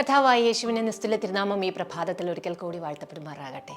കഥാവായ യേശുവിനെ നിസ്തുല തിരുനാമം ഈ പ്രഭാതത്തിൽ ഒരിക്കൽ കൂടി വാഴ്ത്തപ്പെടുമാറാകട്ടെ.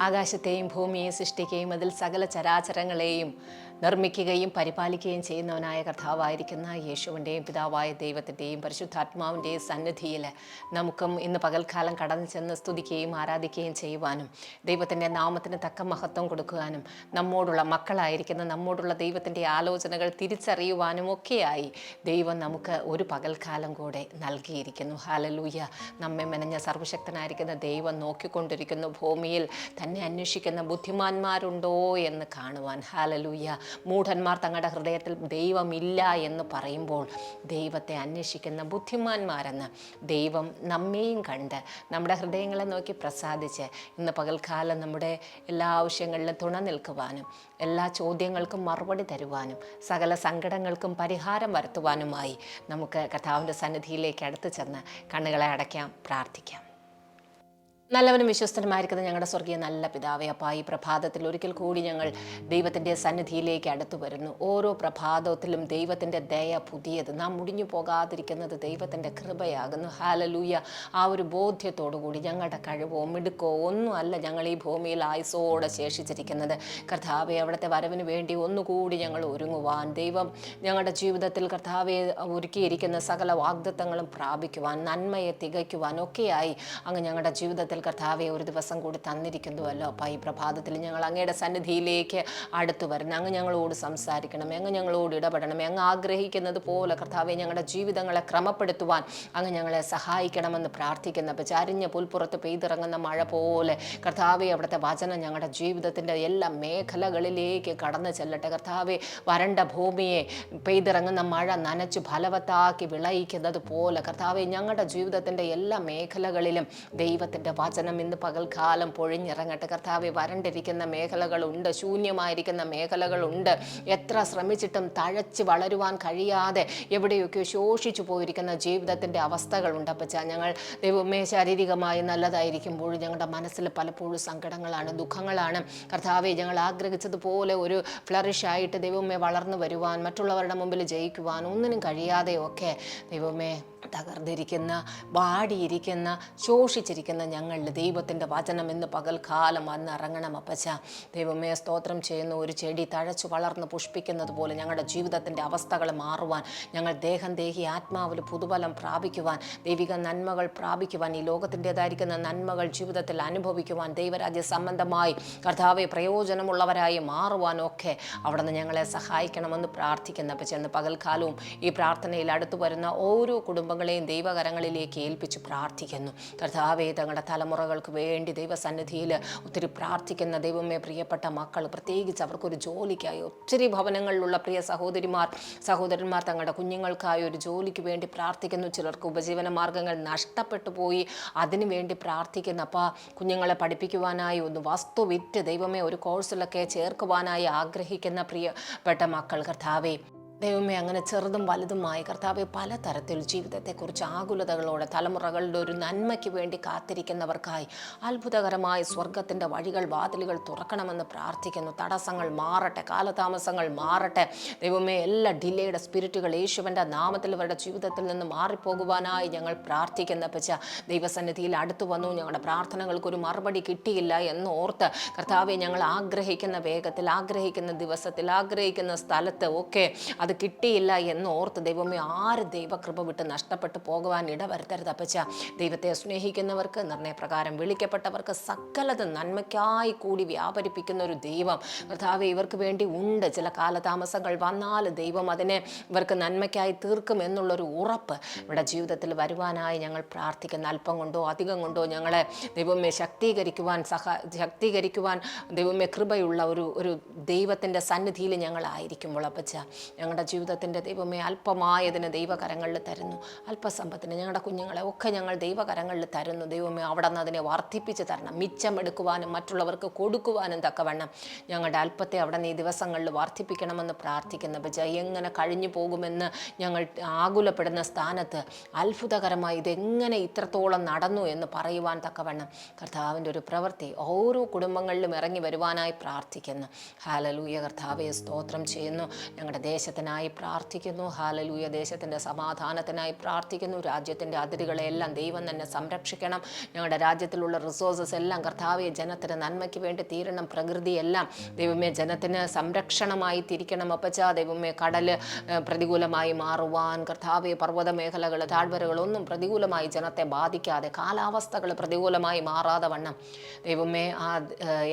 ആകാശത്തെയും ഭൂമിയെയും സൃഷ്ടിക്കുകയും അതിൽ സകല ചരാചരങ്ങളെയും നിർമ്മിക്കുകയും പരിപാലിക്കുകയും ചെയ്യുന്നവനായ കർത്താവായിരിക്കുന്ന യേശുവിന്റെയും പിതാവായ ദൈവത്തിന്റെയും പരിശുദ്ധാത്മാവിന്റെയും സന്നിധിയിൽ നമുക്കും ഇന്ന് പകൽക്കാലം കടന്നു ചെന്ന് സ്തുതിക്കുകയും ആരാധിക്കുകയും ചെയ്യുവാനും ദൈവത്തിന്റെ നാമത്തിന് തക്ക മഹത്വം കൊടുക്കുവാനും നമ്മോടുള്ള മക്കളായിരിക്കുന്ന നമ്മോടുള്ള ദൈവത്തിന്റെ ആലോചനകൾ തിരിച്ചറിയുവാനും ഒക്കെയായി ദൈവം നമുക്ക് ഒരു പകൽക്കാലം കൂടെ നൽകിയിരിക്കുന്നു. ഹാലലൂയ നമ്മെ മെനഞ്ഞ സർവശക്തനായിരിക്കുന്ന ദൈവം നോക്കിക്കൊണ്ടിരിക്കുന്നു ഭൂമിയിൽ തന്നെ അന്വേഷിക്കുന്ന ബുദ്ധിമാന്മാരുണ്ടോ എന്ന് കാണുവാൻ. ഹാലലൂയ മൂഢന്മാർ തങ്ങളുടെ ഹൃദയത്തിൽ ദൈവമില്ല എന്ന് പറയുമ്പോൾ ദൈവത്തെ അന്വേഷിക്കുന്ന ബുദ്ധിമാന്മാരെന്ന് ദൈവം നമ്മെയും കണ്ട് നമ്മുടെ ഹൃദയങ്ങളെ നോക്കി പ്രസാദിച്ച് ഇന്ന് പകൽക്കാലം നമ്മുടെ എല്ലാ ആവശ്യങ്ങളിലും തുണ നിൽക്കുവാനും എല്ലാ ചോദ്യങ്ങൾക്കും മറുപടി തരുവാനും സകല സങ്കടങ്ങൾക്കും പരിഹാരം വരുത്തുവാനുമായി നമുക്ക് കഥാവിന്റെ സന്നിധിയിലേക്ക് അടുത്ത് ചെന്ന് കണ്ണുകളെ അടയ്ക്കാം പ്രാർത്ഥിക്കാം. നല്ലവനും വിശ്വസ്തനുമായിരിക്കുന്ന ഞങ്ങളുടെ സ്വർഗീയ നല്ല പിതാവേ അപ്പ ഈ പ്രഭാതത്തിൽ ഒരിക്കൽ കൂടി ഞങ്ങൾ ദൈവത്തിന്റെ സന്നിധിയിലേക്ക് അടുത്തു വരുന്നു. ഓരോ പ്രഭാതത്തിലും ദൈവത്തിന്റെ ദയ പുതിയത്. നാം മുടിഞ്ഞു പോകാതിരിക്കുന്നത് ദൈവത്തിന്റെ കൃപയാകുന്നു. ഹാലലൂയ ആ ഒരു ബോധ്യത്തോടുകൂടി ഞങ്ങളുടെ കഴിവോ മിടുക്കോ ഒന്നും അല്ല ഞങ്ങൾ ഈ ഭൂമിയിൽ ആയുസോടെ ശേഷിച്ചിരിക്കുന്നത്. കർത്താവെ അവിടുത്തെ വരവിന് വേണ്ടി ഒന്നുകൂടി ഞങ്ങൾ ഒരുങ്ങുവാൻ ദൈവം ഞങ്ങളുടെ ജീവിതത്തിൽ കർത്താവെ ഒരുക്കിയിരിക്കുന്ന സകല വാഗ്ദത്തങ്ങളും പ്രാപിക്കുവാൻ നന്മയെ തികയ്ക്കുവാൻ ഒക്കെയായി അങ്ങ് ഞങ്ങളുടെ ജീവിതത്തിൽ കർത്താവെ ഒരു ദിവസം കൂടി തന്നിരിക്കുന്നുവല്ലോ. അപ്പം ഈ പ്രഭാതത്തിൽ ഞങ്ങൾ അങ്ങയുടെ സന്നിധിയിലേക്ക് അടുത്തു വരണം അങ്ങ് ഞങ്ങളോട് സംസാരിക്കണം അങ്ങ് ഞങ്ങളോട് ഇടപെടണം അങ്ങ് ആഗ്രഹിക്കുന്നത് പോലെ കർത്താവെ ഞങ്ങളുടെ ജീവിതങ്ങളെ ക്രമപ്പെടുത്തുവാൻ അങ്ങ് ഞങ്ങളെ സഹായിക്കണമെന്ന് പ്രാർത്ഥിക്കുന്ന. അപ്പം ചരിഞ്ഞ പുൽപ്പുറത്ത് പെയ്തിറങ്ങുന്ന മഴ പോലെ കർത്താവെ അവിടുത്തെ വചനം ഞങ്ങളുടെ ജീവിതത്തിന്റെ എല്ലാ മേഖലകളിലേക്ക് കടന്നു ചെല്ലട്ടെ. കർത്താവെ വരണ്ട ഭൂമിയെ പെയ്തിറങ്ങുന്ന മഴ നനച്ചു ഫലവത്താക്കി വിളയിക്കുന്നത് പോലെ കർത്താവെ ഞങ്ങളുടെ ജീവിതത്തിന്റെ എല്ലാ മേഖലകളിലും ദൈവത്തിന്റെ ഇന്ന് പകൽക്കാലം പൊഴിഞ്ഞിറങ്ങട്ടെ. കർത്താവെ വരണ്ടിരിക്കുന്ന മേഖലകളുണ്ട് ശൂന്യമായിരിക്കുന്ന മേഖലകളുണ്ട്. എത്ര ശ്രമിച്ചിട്ടും തഴച്ച് വളരുവാൻ കഴിയാതെ എവിടെയൊക്കെയോ ശോഷിച്ചു പോയിരിക്കുന്ന ജീവിതത്തിന്റെ അവസ്ഥകളുണ്ട്. അപ്പച്ച ഞങ്ങൾ ദൈവമേ ശാരീരികമായി നല്ലതായിരിക്കുമ്പോൾ ഞങ്ങളുടെ മനസ്സിൽ പലപ്പോഴും സങ്കടങ്ങളാണ് ദുഃഖങ്ങളാണ്. കർത്താവെ ഞങ്ങൾ ആഗ്രഹിച്ചതുപോലെ ഒരു ഫ്ലറിഷ് ആയിട്ട് ദൈവമേ വളർന്നു വരുവാൻ മറ്റുള്ളവരുടെ മുമ്പിൽ ജയിക്കുവാൻ ഒന്നിനും കഴിയാതെയൊക്കെ ദൈവമേ തകർന്നിരിക്കുന്ന വാടിയിരിക്കുന്ന ശോഷിച്ചിരിക്കുന്ന ഞങ്ങളിൽ ദൈവത്തിന്റെ വചനം ഇന്ന് പകൽക്കാലം വന്ന് ഇറങ്ങണം അപ്പച്ച. ദൈവമേ സ്തോത്രം ചെയ്യുന്ന ഒരു ചെടി തഴച്ചു വളർന്ന് പുഷ്പിക്കുന്നത് പോലെ ഞങ്ങളുടെ ജീവിതത്തിന്റെ അവസ്ഥകൾ മാറുവാൻ ഞങ്ങൾ ദേഹം ദേഹി ആത്മാവിൽ പുതുബലം പ്രാപിക്കുവാൻ ദൈവിക നന്മകൾ പ്രാപിക്കുവാൻ ഈ ലോകത്തിന്റെതായിരിക്കുന്ന നന്മകൾ ജീവിതത്തിൽ അനുഭവിക്കുവാൻ ദൈവരാജ്യ സംബന്ധമായി കർത്താവെ പ്രയോജനമുള്ളവരായി മാറുവാനൊക്കെ അവിടെ നിന്ന് ഞങ്ങളെ സഹായിക്കണമെന്ന് പ്രാർത്ഥിക്കുന്നു അപ്പം ചെന്ന് പകൽക്കാലവും ഈ പ്രാർത്ഥനയിൽ അടുത്തു വരുന്ന ഓരോ കുടുംബങ്ങളെയും ദൈവകരങ്ങളിലേക്ക് ഏൽപ്പിച്ച് പ്രാർത്ഥിക്കുന്നു. കർത്താവെ തങ്ങളുടെ തലമുറകൾക്ക് വേണ്ടി ദൈവസന്നിധിയിൽ ഒത്തിരി പ്രാർത്ഥിക്കുന്ന ദൈവമേ പ്രിയപ്പെട്ട മക്കൾ പ്രത്യേകിച്ച് അവർക്കൊരു ജോലിക്കായി ഒത്തിരി ഭവനങ്ങളിലുള്ള പ്രിയ സഹോദരിമാർ സഹോദരന്മാർ തങ്ങളുടെ കുഞ്ഞുങ്ങൾക്കായി ഒരു ജോലിക്ക് വേണ്ടി പ്രാർത്ഥിക്കുന്നു. ചിലർക്ക് ഉപജീവന മാർഗങ്ങൾ നഷ്ടപ്പെട്ടു പോയി. അതിനു വേണ്ടി പ്രാർത്ഥിക്കുന്നു. അപ്പോൾ കുഞ്ഞുങ്ങളെ പഠിപ്പിക്കുവാനായി ഒന്ന് വസ്തു വിറ്റ് ദൈവമേ ഒരു കോഴ്സിലൊക്കെ ചേർക്കുവാനായി ആഗ്രഹിക്കുന്ന പ്രിയപ്പെട്ട മക്കൾ കർത്താവേ ദൈവമേ അങ്ങനെ ചെറുതും വലുതുമായി കർത്താവെ പലതരത്തിൽ ജീവിതത്തെക്കുറിച്ച് ആകുലതകളോടെ തലമുറകളുടെ ഒരു നന്മയ്ക്ക് വേണ്ടി കാത്തിരിക്കുന്നവർക്കായി അത്ഭുതകരമായ സ്വർഗത്തിന്റെ വഴികൾ വാതിലുകൾ തുറക്കണമെന്ന് പ്രാർത്ഥിക്കുന്നു. തടസ്സങ്ങൾ മാറട്ടെ കാലതാമസങ്ങൾ മാറട്ടെ. ദൈവമേ എല്ലാ ഡിലേയുടെ സ്പിരിറ്റുകൾ യേശുവിന്റെ നാമത്തിൽ അവരുടെ ജീവിതത്തിൽ നിന്ന് മാറിപ്പോകുവാനായി ഞങ്ങൾ പ്രാർത്ഥിക്കുന്ന പച്ച ദൈവസന്നിധിയിൽ അടുത്തു വന്നു ഞങ്ങളുടെ പ്രാർത്ഥനകൾക്ക് ഒരു മറുപടി കിട്ടിയില്ല എന്ന് ഓർത്ത് കർത്താവെ ഞങ്ങൾ ആഗ്രഹിക്കുന്ന വേഗത്തിൽ ആഗ്രഹിക്കുന്ന ദിവസത്തിൽ ആഗ്രഹിക്കുന്ന സ്ഥലത്ത് ഒക്കെ അത് കിട്ടിയില്ല എന്ന് ഓർത്ത് ദൈവമേ ആര് ദൈവകൃപ വിട്ട് നഷ്ടപ്പെട്ടു പോകുവാൻ ഇടവരുത്തരുത് അപ്പച്ച? ദൈവത്തെ സ്നേഹിക്കുന്നവർക്ക് നിർണയപ്രകാരം വിളിക്കപ്പെട്ടവർക്ക് സകലത് നന്മയ്ക്കായി കൂടി വ്യാപരിപ്പിക്കുന്ന ഒരു ദൈവം കർത്താവ് ഇവർക്ക് വേണ്ടി ഉണ്ട്. ചില കാലതാമസങ്ങൾ വന്നാൽ ദൈവം അതിനെ ഇവർക്ക് നന്മയ്ക്കായി തീർക്കും എന്നുള്ളൊരു ഉറപ്പ് ഇവിടെ ജീവിതത്തിൽ വരുവാനായി ഞങ്ങൾ പ്രാർത്ഥിക്കുന്ന അല്പം കൊണ്ടോ അധികം കൊണ്ടോ ഞങ്ങളെ ദൈവമേ ശക്തീകരിക്കുവാൻ സഹ ശക്തീകരിക്കുവാൻ ദൈവമേ കൃപയുള്ള ഒരു ഒരു ദൈവത്തിന്റെ സന്നിധിയിൽ ഞങ്ങളായിരിക്കുമ്പോൾ അപ്പച്ച ഞങ്ങളുടെ ജീവിതത്തിന്റെ ദൈവമേ അല്പമായതിന് ദൈവകരങ്ങളിൽ തരുന്നു. അല്പസമ്പത്തിന് ഞങ്ങളുടെ കുഞ്ഞുങ്ങളെ ഒക്കെ ഞങ്ങൾ ദൈവകരങ്ങളിൽ തരുന്നു. ദൈവമേ അവിടെ നിന്ന് അതിനെ വർദ്ധിപ്പിച്ച് തരണം. മിച്ചമെടുക്കുവാനും മറ്റുള്ളവർക്ക് കൊടുക്കുവാനും തക്കവണ്ണം ഞങ്ങളുടെ അല്പത്തെ അവിടെ നിന്ന് ഈ ദിവസങ്ങളിൽ വർദ്ധിപ്പിക്കണമെന്ന് പ്രാർത്ഥിക്കുന്ന ബജ എങ്ങനെ കഴിഞ്ഞു പോകുമെന്ന് ഞങ്ങൾ ആകുലപ്പെടുന്ന സ്ഥാനത്ത് അത്ഭുതകരമായി ഇതെങ്ങനെ ഇത്രത്തോളം നടന്നു എന്ന് പറയുവാൻ തക്കവണ്ണം കർത്താവിന്റെ ഒരു പ്രവൃത്തി ഓരോ കുടുംബങ്ങളിലും ഇറങ്ങി വരുവാനായി പ്രാർത്ഥിക്കുന്നു. ഹാലലൂയ കർത്താവെ സ്തോത്രം ചെയ്യുന്നു. ഞങ്ങളുടെ ദേശത്തിന് നൽകുവാനായി പ്രാർത്ഥിക്കുന്നു. ഹാലലൂയ ദേശത്തിന്റെ സമാധാനത്തിനായി പ്രാർത്ഥിക്കുന്നു. രാജ്യത്തിന്റെ അതിരുകളെല്ലാം ദൈവം തന്നെ സംരക്ഷിക്കണം. ഞങ്ങളുടെ രാജ്യത്തിലുള്ള റിസോഴ്സസ് എല്ലാം കർത്താവെ ജനത്തിന് നന്മയ്ക്ക് വേണ്ടി തീരണം. പ്രകൃതിയെല്ലാം ദൈവമേ ജനത്തിന് സംരക്ഷണമായി തിരിക്കണം. അപ്പച്ച ദൈവമേ കടൽ പ്രതികൂലമായി മാറുവാൻ കർത്താവെ പർവത മേഖലകൾ താഴ്വരകളൊന്നും പ്രതികൂലമായി ജനത്തെ ബാധിക്കാതെ കാലാവസ്ഥകൾ പ്രതികൂലമായി മാറാതെ വണ്ണം. ദൈവമേ ആ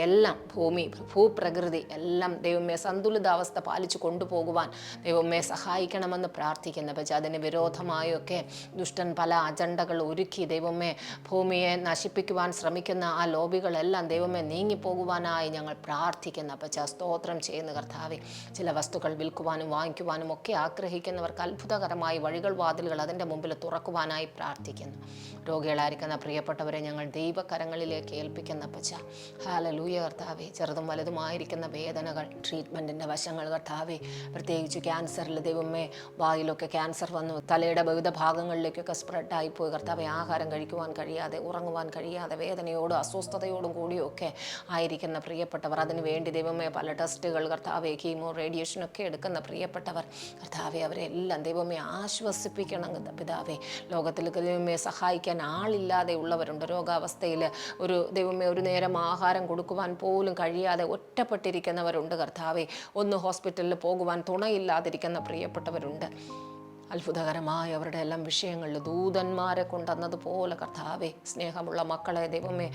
എല്ലാം ഭൂമി ഭൂപ്രകൃതി എല്ലാം ദൈവമേ സന്തുലിതാവസ്ഥ പാലിച്ചു കൊണ്ടുപോകുവാൻ ദൈവമേ സഹായിക്കണമെന്ന് പ്രാർത്ഥിക്കുന്നു. പക്ഷേ അതിന് വിരോധമായൊക്കെ ദുഷ്ടൻ പല അജണ്ടകൾ ഒരുക്കി ദൈവമേ ഭൂമിയെ നശിപ്പിക്കുവാൻ ശ്രമിക്കുന്ന ആ ലോബികളെല്ലാം ദൈവമേ നീങ്ങിപ്പോകുവാനായി ഞങ്ങൾ പ്രാർത്ഥിക്കുന്നു. പക്ഷേ സ്തോത്രം ചെയ്യുന്ന കർത്താവെ. ചില വസ്തുക്കൾ വിൽക്കുവാനും വാങ്ങിക്കുവാനും ഒക്കെ ആഗ്രഹിക്കുന്നവർക്ക് അത്ഭുതകരമായി വഴികൾ വാതിലുകൾ അതിന്റെ മുമ്പിൽ തുറക്കുവാനായി പ്രാർത്ഥിക്കുന്നു. രോഗികളായിരിക്കുന്ന പ്രിയപ്പെട്ടവരെ ഞങ്ങൾ ദൈവകരങ്ങളിലേക്ക് ഏൽപ്പിക്കുന്ന. പച്ച ഹാലലൂയ കർത്താവെ. ചെറുതും വലുതുമായിരിക്കുന്ന വേദനകൾ ട്രീറ്റ്മെന്റിന്റെ വശങ്ങൾ കർത്താവെ. പ്രത്യേകിച്ച് ക്യാൻസറിൽ ദൈവമേ വായിലൊക്കെ ക്യാൻസർ വന്നു. തലയുടെ വിവിധ ഭാഗങ്ങളിലേക്കൊക്കെ സ്പ്രെഡായി പോയി കർത്താവെ ആഹാരം കഴിക്കുവാൻ കഴിയാതെ ഉറങ്ങുവാൻ കഴിയാതെ വേദനയോടും അസ്വസ്ഥതയോടും കൂടിയൊക്കെ ആയിരിക്കുന്ന പ്രിയപ്പെട്ടവർ. അതിന് വേണ്ടി ദൈവമേ പല ടെസ്റ്റുകൾ കർത്താവെ കീമോ റേഡിയേഷനൊക്കെ എടുക്കുന്ന പ്രിയപ്പെട്ടവർ. കർത്താവെ അവരെല്ലാം ദൈവമേ ആശ്വസിപ്പിക്കണം. പിതാവെ ലോകത്തിൽ ദൈവമേ സഹായിക്കാൻ ആളില്ലാതെ ഉള്ളവരുണ്ട്. രോഗാവസ്ഥയിൽ ഒരു ദൈവമേ ഒരു നേരം ആഹാരം കൊടുക്കുവാൻ പോലും കഴിയാതെ ഒറ്റപ്പെട്ടിരിക്കുന്നവരുണ്ട്. കർത്താവെ ഒന്ന് ഹോസ്പിറ്റലിൽ പോകുവാൻ തുണയില്ലാതിരിക്കുന്ന പ്രിയപ്പെട്ടവരുണ്ട്. അത്ഭുതകരമായ അവരുടെ എല്ലാം വിഷയങ്ങളിൽ ദൂതന്മാരെ കൊണ്ടുവന്നതുപോലെ കർത്താവെ സ്നേഹമുള്ള മക്കളെ ദൈവമേ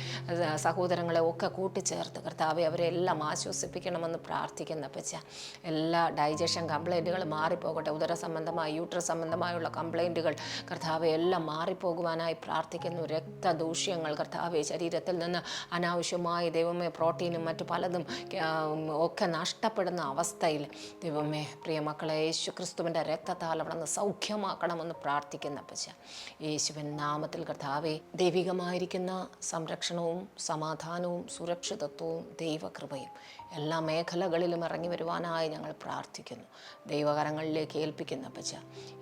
സഹോദരങ്ങളെ ഒക്കെ കൂട്ടിച്ചേർത്ത് കർത്താവെ അവരെ എല്ലാം ആശ്വസിപ്പിക്കണമെന്ന് പ്രാർത്ഥിക്കുന്ന പച്ച എല്ലാ ഡൈജഷൻ കംപ്ലൈന്റുകൾ മാറിപ്പോകട്ടെ. ഉദര സംബന്ധമായ യൂട്രസ് സംബന്ധമായുള്ള കംപ്ലൈന്റുകൾ കർത്താവെ എല്ലാം മാറിപ്പോകുവാനായി പ്രാർത്ഥിക്കുന്നു. രക്തദൂഷ്യങ്ങൾ കർത്താവെ ശരീരത്തിൽ നിന്ന് അനാവശ്യമായി ദൈവമേ പ്രോട്ടീനും മറ്റു പലതും ഒക്കെ നഷ്ടപ്പെടുന്ന അവസ്ഥയിൽ ദൈവമേ പ്രിയ മക്കളെ യേശു ക്രിസ്തുവിന്റെ രക്തത്താൽ അവിടെ നിന്ന് സൗഖ്യമാക്കണമെന്ന് പ്രാർത്ഥിക്കുന്ന പച്ച യേശുവൻ നാമത്തിൽ കർത്താവെ ദൈവികമായിരിക്കുന്ന സംരക്ഷണവും സമാധാനവും സുരക്ഷിതത്വവും ദൈവകൃപയും എല്ലാ മേഖലകളിലും ഇറങ്ങി വരുവാനായി ഞങ്ങൾ പ്രാർത്ഥിക്കുന്നു. ദൈവകരങ്ങളിലേക്ക് ഏൽപ്പിക്കുന്ന പച്ച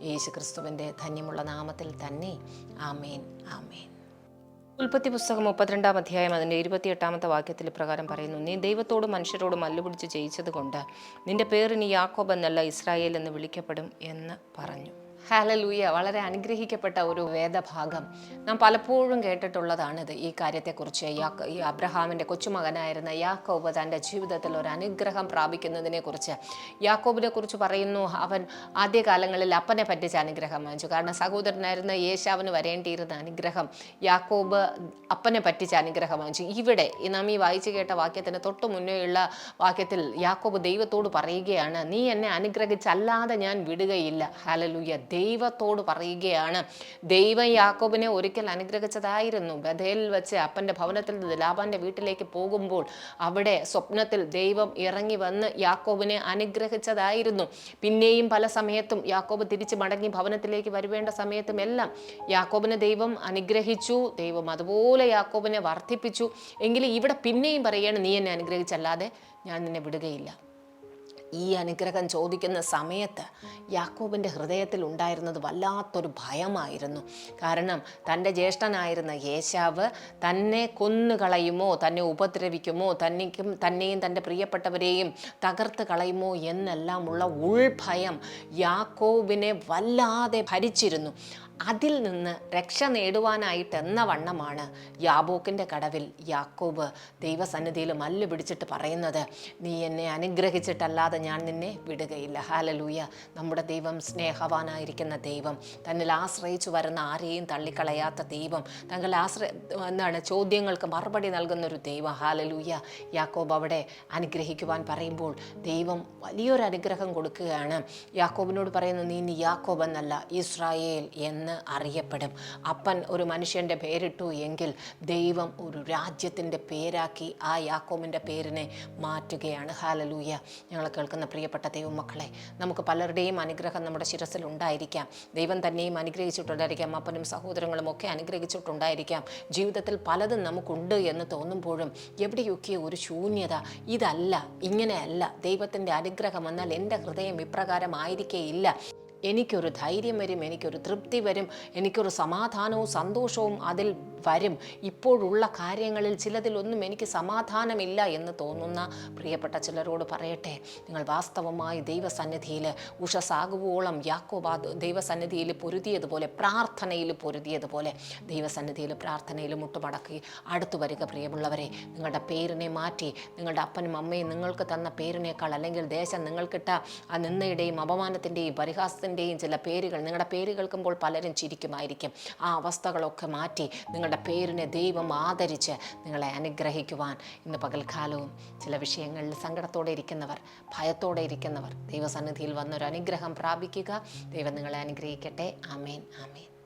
യേശു ക്രിസ്തുവിന്റെ ധന്യമുള്ള നാമത്തിൽ തന്നെ. ആമേൻ ആമേൻ. ഉൽപ്പത്തി പുസ്തകം മുപ്പത്തിരണ്ടാം അധ്യായം അതിന്റെ ഇരുപത്തിയെട്ടാമത്തെ വാക്യത്തിൽ പ്രകാരം പറയുന്നു നീ ദൈവത്തോടും മനുഷ്യരോടും മല്ലുപിടിച്ച് ജയിച്ചത് കൊണ്ട് നിന്റെ പേര് നീ യാക്കോബ് എന്നല്ല ഇസ്രായേൽ എന്ന് വിളിക്കപ്പെടും എന്ന് പറഞ്ഞു. ഹാലലൂയ വളരെ അനുഗ്രഹിക്കപ്പെട്ട ഒരു വേദഭാഗം. നാം പലപ്പോഴും കേട്ടിട്ടുള്ളതാണിത് ഈ കാര്യത്തെക്കുറിച്ച്. ഈ അബ്രഹാമിന്റെ കൊച്ചുമകനായിരുന്ന യാക്കോബ് തന്റെ ജീവിതത്തിൽ ഒരു അനുഗ്രഹം പ്രാപിക്കുന്നതിനെക്കുറിച്ച്. യാക്കോബിനെ കുറിച്ച് പറയുന്നു അവൻ ആദ്യകാലങ്ങളിൽ അപ്പനെ പറ്റിച്ച അനുഗ്രഹം വാങ്ങിച്ചു. കാരണം സഹോദരനായിരുന്ന യേശാവിന് വരേണ്ടിയിരുന്ന അനുഗ്രഹം യാക്കോബ് അപ്പനെ പറ്റിച്ച അനുഗ്രഹം വാങ്ങിച്ചു. ഇവിടെ നാം ഈ വായിച്ചു കേട്ട വാക്യത്തിന് തൊട്ട് മുന്നേയുള്ള വാക്യത്തിൽ യാക്കോബ് ദൈവത്തോട് പറയുകയാണ് നീ എന്നെ അനുഗ്രഹിച്ചല്ലാതെ ഞാൻ വിടുകയില്ല. ഹാലലൂയ ദൈവത്തോട് പറയുകയാണ്. ദൈവം യാക്കോബിനെ ഒരിക്കൽ അനുഗ്രഹിച്ചതായിരുന്നു. ബഥേലിൽ വെച്ച് അപ്പന്റെ ഭവനത്തിൽ നിന്ന് ലാബാന്റെ വീട്ടിലേക്ക് പോകുമ്പോൾ അവിടെ സ്വപ്നത്തിൽ ദൈവം ഇറങ്ങി വന്ന് യാക്കോബിനെ അനുഗ്രഹിച്ചതായിരുന്നു. പിന്നെയും പല സമയത്തും യാക്കോബ് തിരിച്ച് മടങ്ങി ഭവനത്തിലേക്ക് വരുവേണ്ട സമയത്തും എല്ലാം യാക്കോബിനെ ദൈവം അനുഗ്രഹിച്ചു. ദൈവം അതുപോലെ യാക്കോബിനെ വർദ്ധിപ്പിച്ചു. എങ്കിലും ഇവിടെ പിന്നെയും പറയുകയാണ് നീ എന്നെ അനുഗ്രഹിച്ചല്ലാതെ ഞാൻ നിന്നെ വിടുകയില്ല. ഈ അനുഗ്രഹം ചോദിക്കുന്ന സമയത്ത് യാക്കോബിന്റെ ഹൃദയത്തിൽ ഉണ്ടായിരുന്നത് വല്ലാത്തൊരു ഭയമായിരുന്നു. കാരണം തന്റെ ജ്യേഷ്ഠനായിരുന്ന യേശാവ് തന്നെ കൊന്നുകളയുമോ തന്നെ ഉപദ്രവിക്കുമോ തന്നെയും തന്നെയും തന്റെ പ്രിയപ്പെട്ടവരെയും തകർത്ത് കളയുമോ എന്നെല്ലാമുള്ള ഉൾഭയം യാക്കോബിനെ വല്ലാതെ ഭരിച്ചിരുന്നു. അതിൽ നിന്ന് രക്ഷ നേടുവാനായിട്ട് എന്ന വണ്ണമാണ് യാബോക്കിന്റെ കടവിൽ യാക്കോബ് ദൈവസന്നിധിയിൽ മല്ല് പിടിച്ചിട്ട് പറയുന്നത് നീ എന്നെ അനുഗ്രഹിച്ചിട്ടല്ലാതെ ഞാൻ നിന്നെ വിടുകയില്ല. ഹാലലൂയ നമ്മുടെ ദൈവം സ്നേഹവാനായിരിക്കുന്ന ദൈവം തന്നിൽ ആശ്രയിച്ചു വരുന്ന ആരെയും തള്ളിക്കളയാത്ത ദൈവം തങ്ങൾ ആശ്രയ എന്താണ് ചോദ്യങ്ങൾക്ക് മറുപടി നൽകുന്ന ഒരു ദൈവം. ഹാലലൂയ യാക്കോബ് അവിടെ അനുഗ്രഹിക്കുവാൻ പറയുമ്പോൾ ദൈവം വലിയൊരു അനുഗ്രഹം കൊടുക്കുകയാണ്. യാക്കോബിനോട് പറയുന്നു നീ ഇനി യാക്കോബ് എന്നല്ല ഇസ്രായേൽ എന്ന്. അറിയപ്പെടും. അപ്പൻ ഒരു മനുഷ്യന്റെ പേരിട്ടു എങ്കിൽ ദൈവം ഒരു രാജ്യത്തിന്റെ പേരാക്കി ആ യാക്കോമിന്റെ പേരിനെ മാറ്റുകയാണ്. ഹാലലൂയ ഞങ്ങൾ കേൾക്കുന്ന പ്രിയപ്പെട്ട ദൈവമക്കളെ നമുക്ക് പലരുടെയും അനുഗ്രഹം നമ്മുടെ ശിരസിൽ ഉണ്ടായിരിക്കാം. ദൈവം തന്നെയും അനുഗ്രഹിച്ചിട്ടുണ്ടായിരിക്കാം. അപ്പനും സഹോദരങ്ങളും ഒക്കെ അനുഗ്രഹിച്ചിട്ടുണ്ടായിരിക്കാം. ജീവിതത്തിൽ പലതും നമുക്കുണ്ട് എന്ന് തോന്നുമ്പോഴും എവിടെയൊക്കെ ഒരു ശൂന്യത? ഇതല്ല ഇങ്ങനെയല്ല. ദൈവത്തിന്റെ അനുഗ്രഹം എന്നാൽ എന്റെ ഹൃദയം ഇപ്രകാരമായിരിക്കേയില്ല എനിക്കൊരു ധൈര്യം വരും എനിക്കൊരു തൃപ്തി വരും എനിക്കൊരു സമാധാനവും സന്തോഷവും അതിൽ വരും. ഇപ്പോഴുള്ള കാര്യങ്ങളിൽ ചിലതിലൊന്നും എനിക്ക് സമാധാനമില്ല എന്ന് തോന്നുന്ന പ്രിയപ്പെട്ട ചിലരോട് പറയട്ടെ. നിങ്ങൾ വാസ്തവമായി ദൈവസന്നിധിയിൽ ഉഷസാകുവോളം യാക്കോബാ ദൈവസന്നിധിയിൽ പൊരുതിയതുപോലെ പ്രാർത്ഥനയിൽ പൊരുതിയതുപോലെ ദൈവസന്നിധിയിൽ പ്രാർത്ഥനയിൽ മുട്ടുമടക്കി അടുത്തു വരിക പ്രിയമുള്ളവരെ. നിങ്ങളുടെ പേരിനെ മാറ്റി നിങ്ങളുടെ അപ്പനും അമ്മയും നിങ്ങൾക്ക് തന്ന പേരിനേക്കാൾ അല്ലെങ്കിൽ ദേശം നിങ്ങൾക്കിട്ട ആ നിന്നയുടെയും അപമാനത്തിന്റെയും പരിഹാസത്തിന്റെയും ചില പേരുകൾ നിങ്ങളുടെ പേര് കേൾക്കുമ്പോൾ പലരും ചിരിക്കുമായിരിക്കും. ആ അവസ്ഥകളൊക്കെ മാറ്റി നിങ്ങളുടെ പേരിനെ ദൈവം ആദരിച്ച് നിങ്ങളെ അനുഗ്രഹിക്കുവാൻ ഇന്ന് പകൽക്കാലവും ചില വിഷയങ്ങളിൽ സങ്കടത്തോടെ ഇരിക്കുന്നവർ ഭയത്തോടെ ഇരിക്കുന്നവർ ദൈവസന്നിധിയിൽ വന്നൊരു അനുഗ്രഹം പ്രാപിക്കുക. ദൈവം നിങ്ങളെ അനുഗ്രഹിക്കട്ടെ. ആമേൻ ആമേൻ.